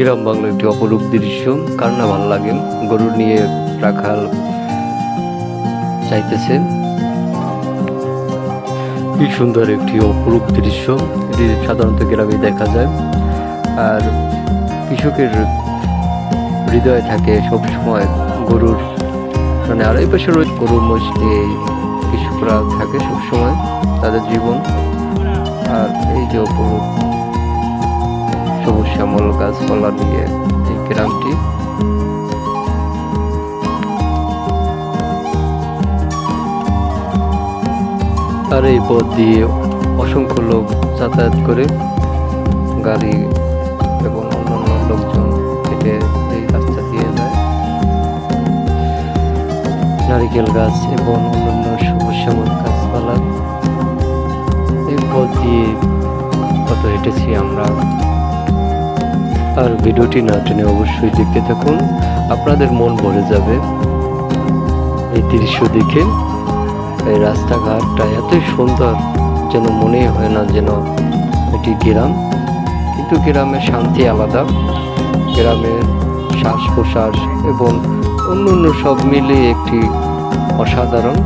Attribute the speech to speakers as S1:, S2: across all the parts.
S1: গ্রাম বাংলা একটি অপরূপ দৃশ্য। কার না ভালো লাগে? গরু নিয়ে রাখাল চাইতেছে। কি সুন্দর একটি অপরূপ দৃশ্য। এটি সাধারণত গ্রামে দেখা যায়। আর কৃষকের হৃদয়ে থাকে সব সময় গরুর মানে আড়াই পাশে রয়েছে মহিষ নিয়ে কৃষকরা থাকে সবসময় তাদের জীবন। আর এই যে অপরূপ সবুজ শ্যামল গাছপালা দিয়ে এই গ্রামটি। আর এই পথ দিয়ে অসংখ্য লোক যাতায়াত করে গাড়ি এবং অন্যান্য লোকজন হেঁটে এই রাস্তা দিয়ে যায়। নারিকেল গাছ এবং অন্যান্য সবুজ শ্যামল গাছপালা। এই পথ দিয়ে কত হেঁটেছি আমরা? আর ভিডিওটি না টেনে অবশ্যই দেখতে থাকুন। আপনাদের মন ভরে যাবে। এই দৃশ্য দেখে এই রাস্তাঘাটটা এতই সুন্দর যেন মনেই হয় না যেন এটি গ্রাম। কিন্তু গ্রামের শান্তি আলাদা। গ্রামের শ্বাস প্রশ্বাস এবং অন্য অন্য সব মিলিয়ে একটি অসাধারণ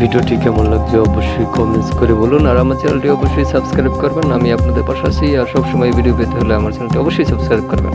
S1: ভিডিওটি কেমন লাগছে অবশ্যই কমেন্টস করে বলুন। আর আমার চ্যানেলটি অবশ্যই সাবস্ক্রাইব করবেন। আমি আপনাদের পাশে আছি আর সবসময় ভিডিও পেতে হলে আমার চ্যানেলটি অবশ্যই সাবস্ক্রাইব করবেন।